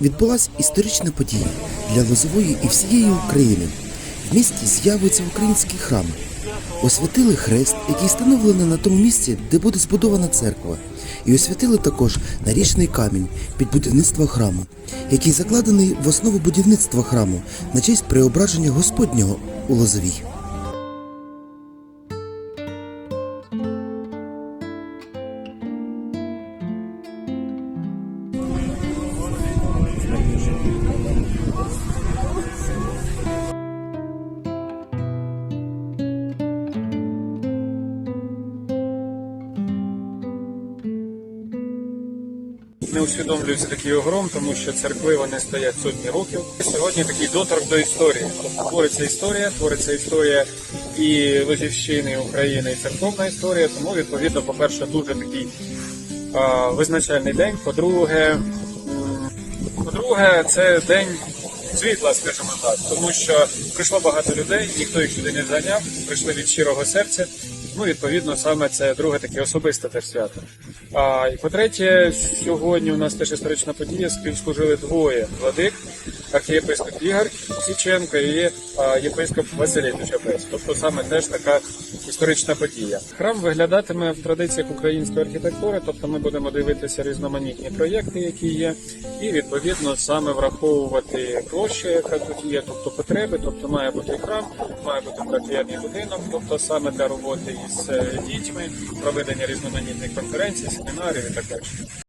відбулася історична подія для Лозової і всієї України. В місті з'явиться український храм. Освятили хрест, який встановлений на тому місці, де буде збудована церква. І освятили також нарічний камінь під будівництво храму, який закладений в основу будівництва храму на честь преображення Господнього у Лозовій. Не усвідомлюється такий огром, тому що церкви вони стоять сотні років. Сьогодні такий доторк до історії. Тобто твориться історія, твориться історія і Лозівщини, України, і церковна історія. Тому відповідно, по-перше, дуже такий а, визначальний день. По-друге, по-друге, це день світла, скажімо так, тому що прийшло багато людей, ніхто їх сюди не зайняв, прийшли від щирого серця. Ну, відповідно, саме це друге таке особисте теж свято. А, і по-третє, сьогодні у нас теж історична подія, служили двоє владик, архієпископ Ігор Січенко і єпископ Василій Тучапець. Тобто саме теж така історична подія. Храм виглядатиме в традиціях української архітектури, тобто ми будемо дивитися різноманітні проєкти, які є, і відповідно саме враховувати площу, яка тут є, тобто потреби, тобто має бути храм, має бути патріархальний будинок, тобто саме для роботи із е, дітьми, проведення різноманітних конференцій, семінарів і так далі.